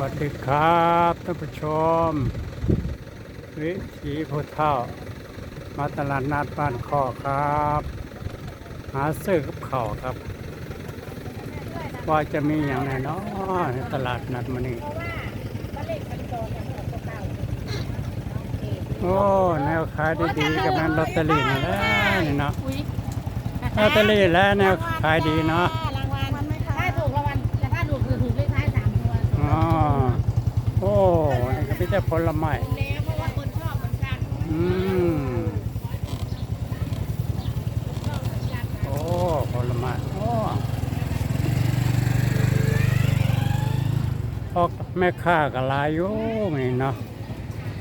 วัสดีครับท่านผู้ชม วิถีผู้เฒ่า มาตลาดนัดบ้านข้อครับ หาซื้อกับข้าวครับ ว่าจะมีอย่างไรเนาะในตลาดนัดมานี่โอ้แนวขายดีๆกับนั้นลอตเตอรี่นี่แหละนี่เนาะลอตเตอรี่แล้วแนวขายดีเนาะ รางวัลถ้าถูกรางวัลแต่ถ้าถูกคือถูกเลขท้ายสามตัว อ๋อโอ้นี่ก็เป็น แต่ผลไม้เพราะว่าคนชอบเหมือนกันอืมโอ้ผลไม้โอ้พอแม่ค้าก็หลายอยู่นี่เนาะ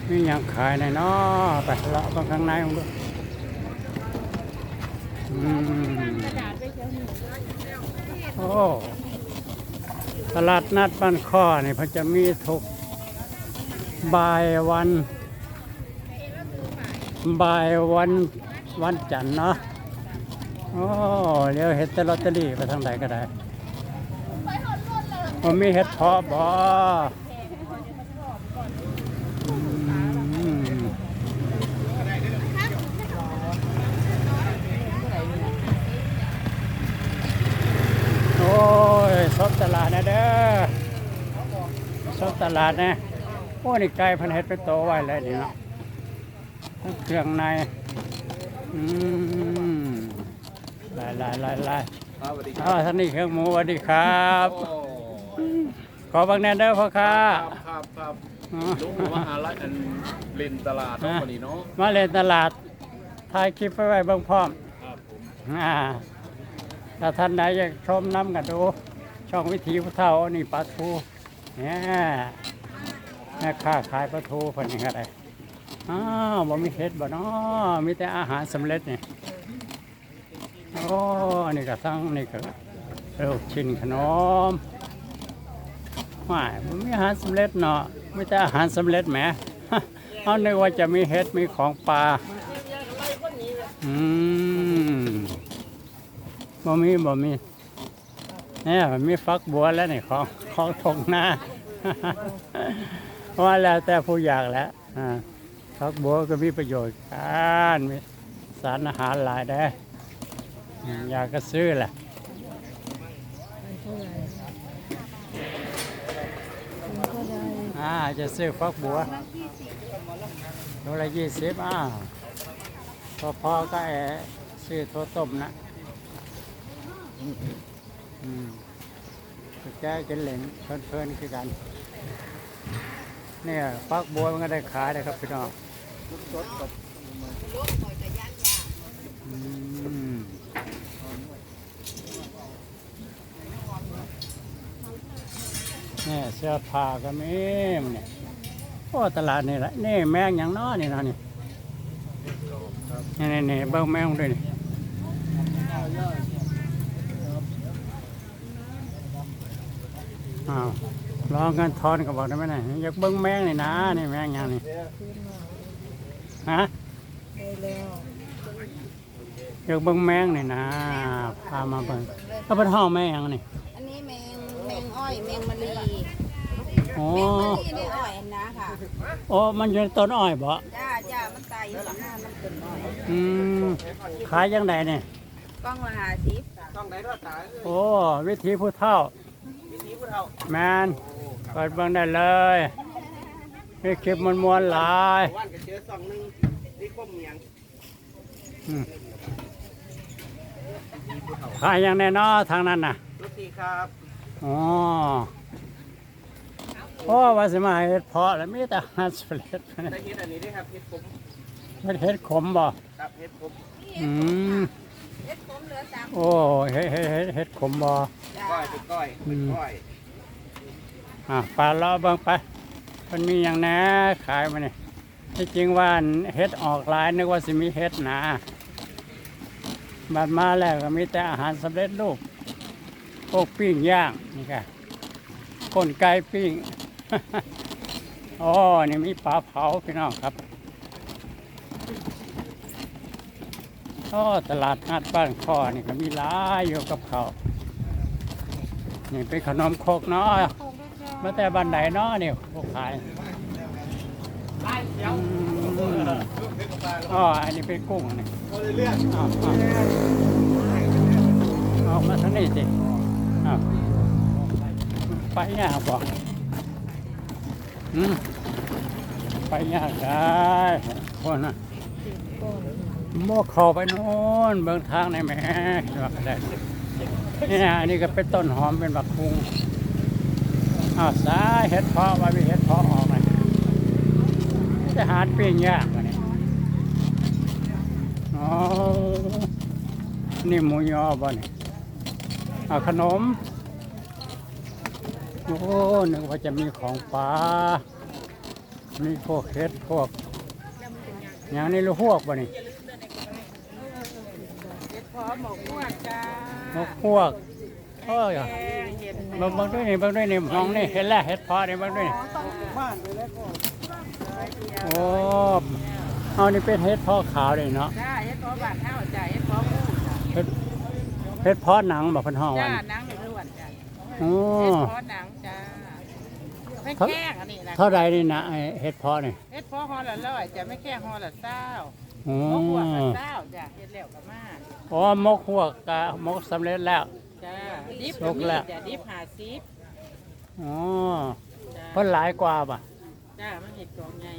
มีหยังขายในเนาะไปเลาะบางข้างในของดูอืมโอ้ตลาดนัดบ้านข้อนี่เพิ่นจะมีทุก บ่ายวัน บ่ายวันวันจันทร์เนาะโอ้เดี๋ยวเห็ดแต่ลอตเตอรี่ไปทางไหนก็ได้มันมีเห็ดเพาะบ่อืมโอ้ยสดตลาดนะเด้อสดตลาดนะ โอ้นี่ไก่พันเห็ดไปโตไว้เลยนี่เนาะเครื่องในอืมลายลายลายลายครับสวัสดีคอ๋รัอบท่านนี่เครื่องหมูสวัสดีครับ ขอบางแนนเด้อพ่อค้าครับครับครับลุงมาหาลัยอันเล่นตลาดเนาะวันนี้เนาะมาเล่นตลาดถ่ายคลิปไว้ไว้เบิ่งพร้อมครับผมอ่าถ้าท่านไหนอยากชมน้ำกันดู ช่องวิถีผู้เฒ่านี่ปลาทูเนี่ย แม่ค้าขายปลาทูคนนี้ก็ได้อ้าวบ่มีเห็ดบ่เนาะมีแต่อาหารสำเร็จนี่โอ้นี่ก็ทั้งนี่ก็ลูกชิ้นขนมไม่บ่มีอาหารสำเร็จเนาะมีแต่อาหารสำเร็จแหมเอานึกว่าจะมีเห็ดมีของปลาอืมบ่มีบ่มีเนี่ยมีฟักบัวแล้วนี่ของของทงหน้า ว่าแล้วแต่ผู้อยากแหล้วอ่าฟักบัวก็มีประโยชน์กันมีสารอาหารหลายได้อยากก็ซื้อแหละอ่าจะซื้อฟักบัวโลละยี่สิบอ้าวพอพอก็แอซื้อโทวต้มนะอืมแก้กินเหล่งเพลินๆคือกัน เนี่ยฟักบัวมันก็ได้ขายเลยครับพี่น้องเนี่ยเสื้อผ้าก็มีมเนี่ยโอ้ตลาดนี่แหละนี่แมงอย่างน้อนี่นะนี่นี่นี่นี่เบิ้งแมงด้วยนี่อ้าว ลองกันทอนก็บอกได้ไหมเนี่ยอยากเบิ้งแมงนี่นะนี่แมงอย่างนี่ฮะอยากเบิ้งแมงนี่นะพามาเบิ้งเอาไปห้องแมงอย่างนี่อันนี้แมงแมงอ้อยแมงมะลีโอ้แมงมะลีในอ้อยนะค่ะโอ้มันอยู่ในต้นอ้อยบ่จ้าจ้ามันตายอยู่หลังหน้ามันเป็นอ้อยอืมขายยังไงเนี่ยกล้องละหาสิบต้องไหนรอดตายโอ้วิธีผู้เฒ่าวิธีผู้เฒ่า แมนเปิดเบิ่งได้เลยมีคลิปมวนมวนๆหลายวันก็เจอสองหนึงนี่ก้มเมียงอืมขายอย่างแน่นอนทางนั้นน่ะรถตีครับอ๋อโอ้ว่าสิมาเฮ็ดเพาะแล้วมีแต่อาหารสำเร็จได้เฮ็ดอันนี้ด้วยครับเฮ็ดผมเฮ็ดเฮ็ดขมบ่ครับเฮ็ดผมอืมเอ็ดผมเหลือสามโอ้เฮ็ดเฮ็ดเฮ็ดเฮ็ดขมบ่จ้าก้อยเป็นก้อยเป็นก้อย อะปลาเลาะเบิ่งไปมันมีอย่างน่ขายมาเนี่ยที่จริงว่าเฮ็ดออกหลายนึกว่าสิมีเฮ็ดหนาบัดมาแล้วก็มีแต่อาหารสำเร็จรูปพวกปิ้งย่างนี่ค่ะก้นไก่ปิ้งอ๋อนี่มีปลาเผาพี่น้องครับโอ้ตลาดนัดบ้านข้อนี่ก็มีหลายอยู่กับเขาวนี่เป็นขนมโคกเนาะโคกด้วย มาแต่บันไดเนาะนี่พวกขายอืมอ๋ออันนี้เป็นกุ้งนี่เอาเอาเอามาทางนี้สิเอาไปยากบอกอืมไปยากได้คนน่ะโมกเข้าไปโน่นเบื้องทางในแม่ว่าได้เนี่ยอันนี้ก็เป็นต้นหอมเป็นบักคุง อ้าวสาเห็ดเพาะว่ามีเห็ดเพาะออกเลยจะหาเปลี่ยงยากอันนี้อ๋อนี่หมูยอบ่นี่เอาขนม โอ้นึกว่าจะมีของปลามีพวกเห็ดพวกอย่างนี้ลูกพวกบ่นี่พร้อมหมกพวก จ้านกพวกเอ้ยเห็ดเบิ่งเบิ่งด้วยนี่เบิ่งด้วยนี่มองนี่เห็นแล้วเห็ดเพอนี่เบิ่งด้วยนี่โอ้เอานี่เป็นเห็ดเพอขาวเลยเนาะจ้าเห็ดพร้อมบาทเท่าจ้าเห็ดพร้อมหมูจ้าเห็ดเห็ดเพอหนังบอกเพันห้องจ้าวันหนังหรือล้วนจ้าโอ้เห็ดพร้อมหนังจ้าไม่แข้งอันนี้นะเท่าไรนี่นะไอ้เห็ดเพอนี่เฮ็ดพอฮอละร้อยจะไม่แค่ฮอละเศร้าโอ้หมกหัวละเศร้าจ้ะเฮ็ดแล้วก็มาอ๋อมกพวกกะมกสำเร็จแล้ว จ้าดิบสุกแล้วจ้ะดิบหาซิบอ๋อจ้าเพิ่นหลายกว่าป่ะจ้ามันเห็ดกองใหญ่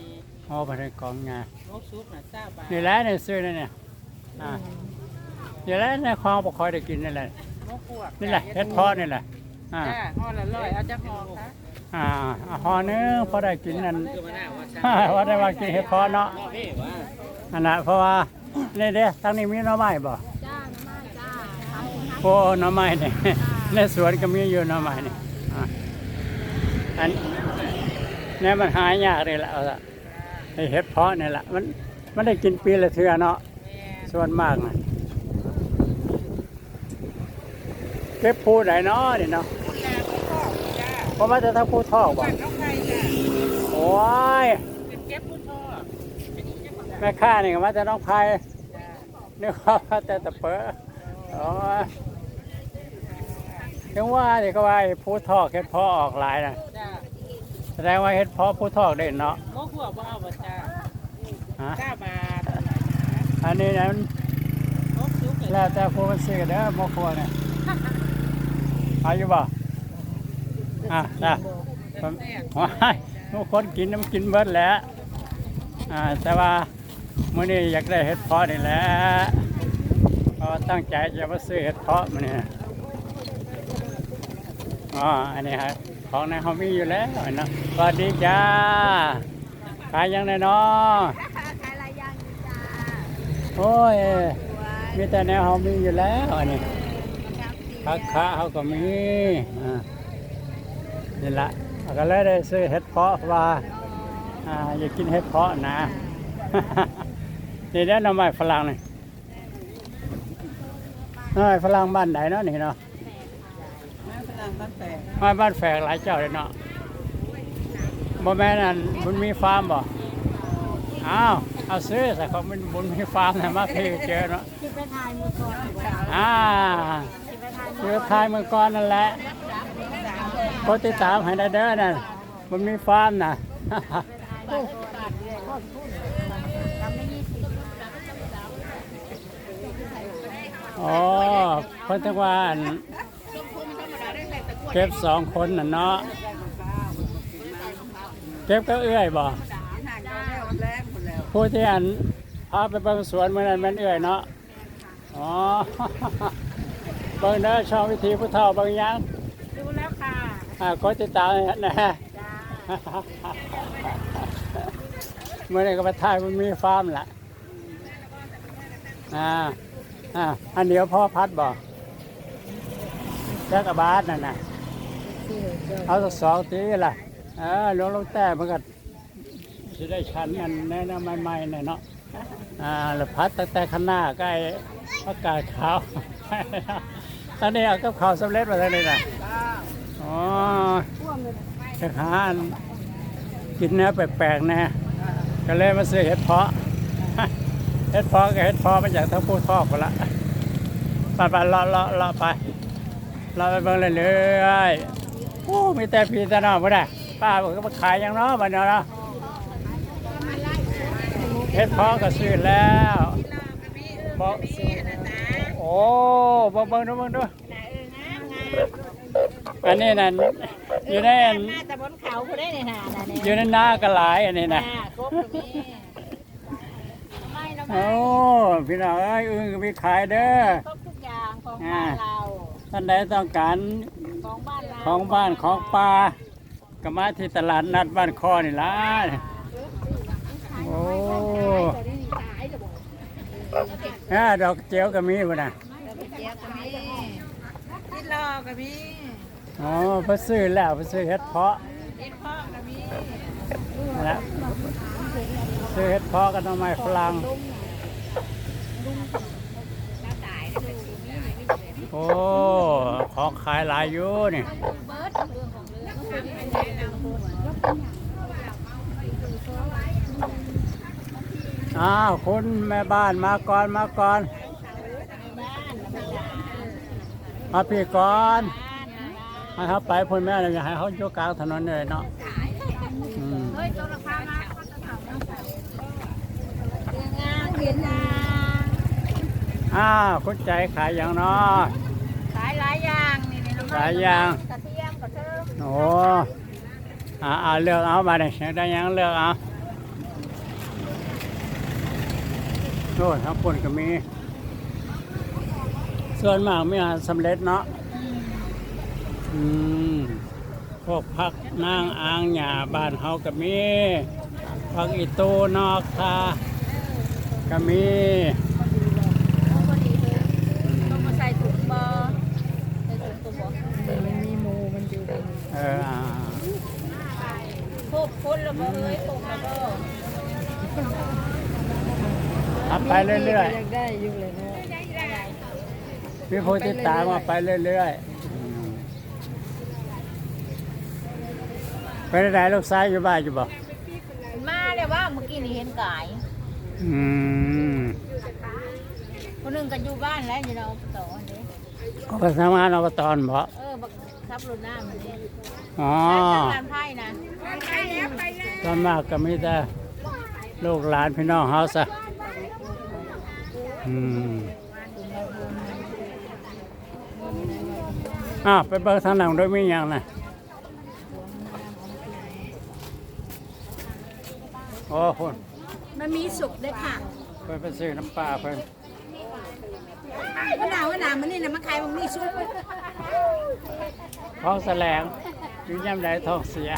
อ๋อไปในกองงานหมกซุปน่ะเศร้าบาทนี่แหละในซื้อนี่เนี่ยอ่านี่แหละในคลองบ่ค่อยได้กินนี่แหละหมกพวกนี่แหละเห็ดเพอนี่แหละอ่าจ้าฮอละร้อยเอาจักฮอค่ะอ่าอ่าหอนึงพอได้กินนั่นคือมาหน้าว่าว่าได้ว่ากินเห็ดเพอเนาะอันน่ะเพราะว่านี่เด้ทางนี้มีหน่อไม้บ่ จ้าน้ำไม้จ้าทำให้ โอ้หน่อไม้นี่ในสวนก็มีอยู่หน่อไม้นี่อ่าอันนี่มันหายยากเลยล่ะเอาล่ะไอ้เห็ดเพาะนี่แหละมันมันได้กินปีละเทื่อเนาะแม่ส่วนมากนะเก็บผู้ไหนเนาะนี่เนาะคุณแม่ผู้ทอกจ้าเพราะว่าจะทั้งผู้ทอกบ่บ้านน้องไก่จ้าโอ้ยเป็นเก็บผู้ทอกเป็นอีกจังหวัดจ้าแม่ค้านี่ก็มาแต่น้องไผ่จ้านี่เขามาแต่ตะเปอโอ้ย ถึงว่านี่ก็ว่าไอ้ผู้ทอกเฮ็ดเพอออกหลายนะจ้าแสดงว่าเฮ็ดเพอผู้ทอกได้เนาะหมกพวกบ่เอาบ่จ้าฮะเก้าบาทอันนี้นั้นหมกซุปเลยแล้วแต่ผู้มันซื้อเด้อบ่ควรเนี่ยเอาอยู่บ่อะจ้ะผมแซ่บว้ายทุกคนกินน้ำกินเบิดแหล้วอ่าแต่ว่ามื้อนี้อยากได้เห็ดเพาะนี่แหละเพราะว่าตั้งใจจะมาซื้อเห็ดเพาะมื้อนี้ อ๋อ อันนี้ครับ ของในเขามีอยู่แล้วเนาะสวัสดีจ้า ขายยังไงเนาะขายหลายอย่างอยู่จ้า โอ้ยสวยมีแต่แนวเขามีอยู่แล้วอันนี้ครับคักคะเขาก็มีอ่านี่ละเราก็เลยได้ซื้อเห็ดเพาะว่าอ่าอยากกินเห็ดเพาะนะนี่ได้หน่อไม้ฝรั่งนี่หน่อไม้ฝรั่งบ้านไหนเนาะนี่เนาะแม่พลัง บ้านแปดไม้บ้านแฝกหลายเจ้าเลยเนาะบ่แม่นอั่นบุญมีฟาร์มบ่อ้าวเอาซื้อแต่ของมันบุญมีฟาร์มนะมาพี่เจอเนาะที่ไปถ่ายมือก่อนอยู่จ้าอ่าที่ไปถ่ายอยู่ทายเมื่อก่อนนั่นแหละกดติดตามให้ได้เด้อนั่นบุญมีฟาร์มนะมือก่อนทำไม่ยี่สิบอ๋อเพิ่นจังว่าอั่น เก็บสองคนน่ะเนาะเก็บก็เอื้อยบ่ผู้ที่อันพาไปเบิ่งสวนเมื่อนั้นแม่นเอื้อยเนาะอ๋อเบิ่งเด้อช่องวิธีผู้เฒ่าเบิ่งยังดูแล้วค่ะอ่ากดติดตามให้นะจ้าเมื่อนี้ก็ไปถ่ายมันมีฟาร์มละอ่าอ่าอันเดียวพ่อพัดบ่แจ็คกับบาสนั่นน่ะ เอาสักสองตีล่ะเออลงลงแต่มันก็สิได้ชันกันแน่นใหม่ๆเนี่ยเนาะอ่าแล้วพัดตั้งแต่ข้างหน้าใกล้อากาศขาวอันนี้เอากับข้าวสำเร็จมาแล้วนี่นะอ๋อจะหาอันกินเนื้อแปลกๆแน่ก็เลยมาซื้อเห็ดเพาะเห็ดเพาะกับเห็ดเพาะมาจากทั้งผู้ทอกหมดละไปไปๆเลาะเลาะเลาะไปเลาะไปเบิ่งเรื่อยๆ โอ้มีแต่พี่แต่น้องบ่ได้ป้าบอกก็มาขายหยังเนาะบัดเนาะเนาะเฮ็ดพอก็ซื้อแล้วบอกโอ้บ่เบิ่งดูเบิ่งดูอันนี้นั่นอยู่ในอันมาแต่บนเขาผู้ได้ในหาน่ะเนี่ยอยู่ในนาก็หลายอันนี้นะอ่ากบก็มีไม่ละไม่โอ้พี่น้องเอ้ยอึ้งก็มีขายเด้อครบทุกอย่างของบ้านเราท่านใดต้องการ ของบ้านเราของบ้านของป่าก็มาที่ตลาดนัดบ้านคอนี่ล่ะโอ้อ่าดอกเจียวก็มีบ่น่ะเจี๊ยบก็มีที่รอก็มีอ๋อเพิ่นซื้อแล้วเพิ่นซื้อเฮ็ดเพาะเอ็ดพ่อก็มีนั่นละซื้อเฮ็ดเพาะกับหน่อไม้ฝรั่ง โอ้ของขายหลายอยู่นี่อ้าวคุณแม่บ้านมาก่อนมาก่อนมาพี่ก่อนให้เขาไปพุ่นแม่เลยอย่าให้เขาอยู่กลางถนนเลยเนาะอ้าคามาเรียนงานเรียนงานอ้าวคุณใจขายอย่างเนาะ หลายอย่างกระเทียมกระเทียมโอ้อ่าอ่าเลือกเอามาเลยได้หยังเลือกเอาโน่นทั้งคนก็มี ส่วนมากไม่อาจสำเร็จเนาะอืมพวกพักนางอางหญ้าบ้านเฮาก็มีพักอีตูนอกคาก็มี ต้องพอดีเลยต้องมาใส่ถุงบอใส่ถุงตัวบอมันมีมู มันอยู่ในเอออ่าพวกคนแล้วก็เอ้ยพวกแล้วก็ทำไปเรื่อยอยากได้อยู่เลยเนาะๆมีผู้ติดตามมาไปเรื่อยๆอืมไปไหนลูกชายอยู่บ้านอยู่บ่มาเลยว่าเมื่อกี้นี่เห็นกาย อืมคนหนึ่งก็อยู่บ้านแล้วอยู่ในอบตอันนี้เขาไปทำงานอบตอนบ่เออ บักทับรถหน้ามันนี่อ๋อทำงานไพ่นะไปแล้วไปแล้วส่วนมากก็มีแต่ลูกหลานพี่น้องเฮาซะอืมอ้าวไปเบิ่งทางหลังด้วยมีหยังนะโอ้คนมันมีสุกด้วยค่ะเพิ่นไปซื้อน้ำปลาเพิ่น มะนาวมะนาวมันนี่นะมะขายมันมีสุกท้องแสลงอยู่ย่ำใดท้องเสีย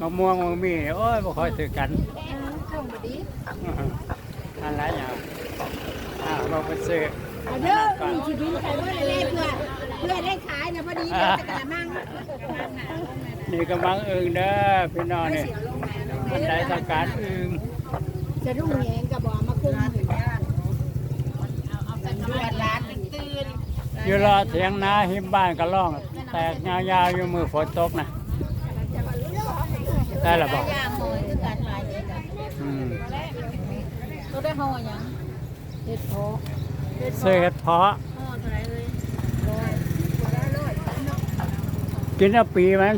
มะม่วงมังมีโอ้ยบ่ค่อยถือกันส่งมาดีอะไรอย่างอ่าเราไปซื้อเอาเด้อมีชีวิตใครว่าอะไรเพื่อเพื่อได้ขายนะพอดีเดี๋ยวจะกระมังนี่กำลังอึงเด้อพี่น้องนี่อันใดต้องการอึง จะรุ่งแยงกับบ่มาคุมถึงเอาเป็นเดือนล้านเป็นตื่นอยู่รอเถียงนาหิมบ้านก็ร้อง แตกยาวๆอยู่มือฝนตกนะได้หรอบอกย่างหอยคือการหลายเลยนะอืมตัวได้ห่อยังเด็ดพอซื้อเห็ดเพาะห่อเท่าไหรเลยกินเอาปีมัน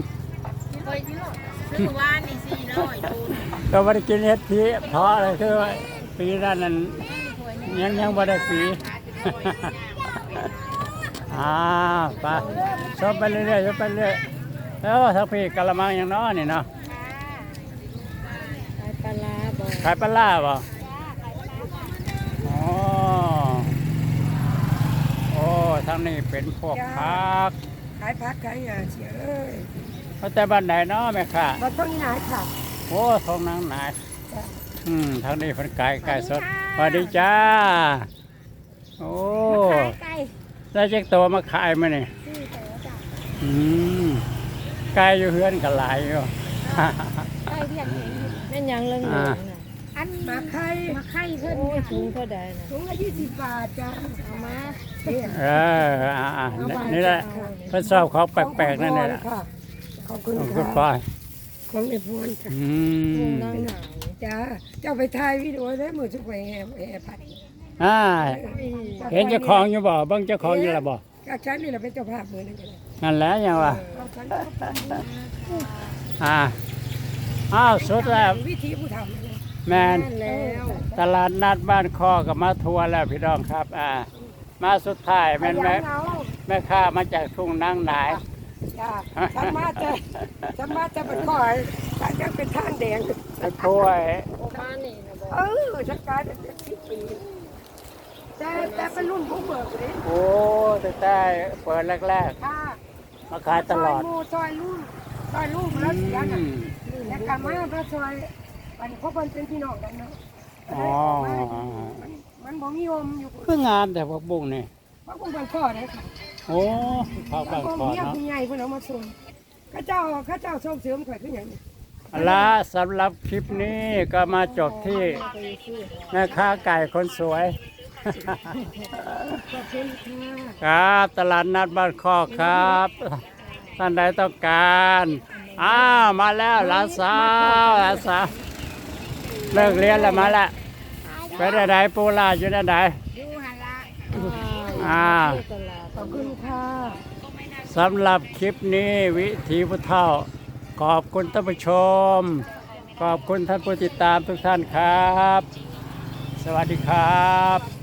เคยซื้อว่านนี่สี่ร้อยตูน ก็ไม่ได้กินเห็ดพีเพาะเลยคือว่าปีนั้นนั้นยังยังไม่ได้ปีอ่าไปชอบไปเรื่อยๆชอบไปเรื่อยแล้วทักพี่กะละมังอย่างน้อนี่เนาะขายปลาร้าบอกขายปลาล่าบ่อ๋อโอ้ทางนี้เป็นพวกพักขายพักขายยาเฉยเอ้ยเขาแต่บ้านไหนเนาะแม่ค่ะมาต้องหาค่ะ โอ้ทองนางหนายอืมทางนี้เป็นไก่ไก่สดสวัสดีจ้า โอ้ไก่ได้เจ๊กตัวมาขายมาเนี่ยอืมไก่อยู่เฮือนกันหลายอยู่ไก่เรียกเองแม่นยังเรื่องอ่าอันมาไข่มาไข่เพิ่นโอ้ยถุงเท่าใดนะถุงละยี่สิบบาทจ้ะเอามาเอออ่าอ่านี่แหละเพิ่นชอบของแปลกๆนั่นแหละค่ะขอบคุณขอบคุณค่ะป้าย ของเอฟวนค่ะอืมนางหนาวจ้าเจ้าไปถ่ายวิดีโอได้มือทุกไปแห่แห่ผัดอ่าเห็นเจ้าของอยู่บ่เบิ่งเจ้าของอยู่ละบ่กจากฉันนี่แหละเป็นเจ้าภาพมือนั่นกันเลยนั่นแหละยังวะเอาฉันก็เป็นอ่าอ้าวสุดแล้ววิธีผู้ทำเลยแมน แล้วตลาดนัดบ้านคอกับมาทัวร์แล้วพี่น้องครับ อ่า มาสุดท้ายแม่นแม่เอาแม่ค้ามาจากทุ่งนางหนาย จ้าฉันมาจะฉันมาจะเป็นก้อยฉันจะเป็นท่านแดงไปช่วยบ้านนี่นะบ่เออฉันกลายเป็นเด็กสิบปีแต่แต่เป็นรุ่นผู้เบิกเลยโอ้แต่แต่เปิดแรกค่ะๆ มาขายตลอดซอยหมูซอยลุ่นซอยลุ่นแล้วเสียน่ะอืม แล้วกันมาพระซอยมันเพราะมันเป็นพี่น้องกันเนาะอ๋อ มันมันบ่มีโยมอยู่คืองานแต่พวกบุ้งนี่ เพราะคุณบางข้อเลยค่ะ โอ้เข้าบาบางงคนคอเมียเนาะผู้ใหญ่เพิ่นเอามาส่งข้าเจ้าข้าเจ้าส่งเสริมข่อยคือหยังนี่เอาละสำหรับคลิปนี้ก็มาจบที่แม่ค้าไก่คนสวย ขอบคุณค่ะ ครับตลาดนัดบ้านคอกครับ ท่านใดต้องการอ้าวมาแล้วหลานสาวหลานสาวเลิกเรียนแล้วมาแล้วไปได้ไหนปูลาอยู่ได้ไหนดูหันละอ่า ขอบคุณค่ะสำหรับคลิปนี้วิถีพุทธเท่า ขอบคุณท่านผู้ชม ขอบคุณท่านผู้ติดตามทุกท่านครับ สวัสดีครับ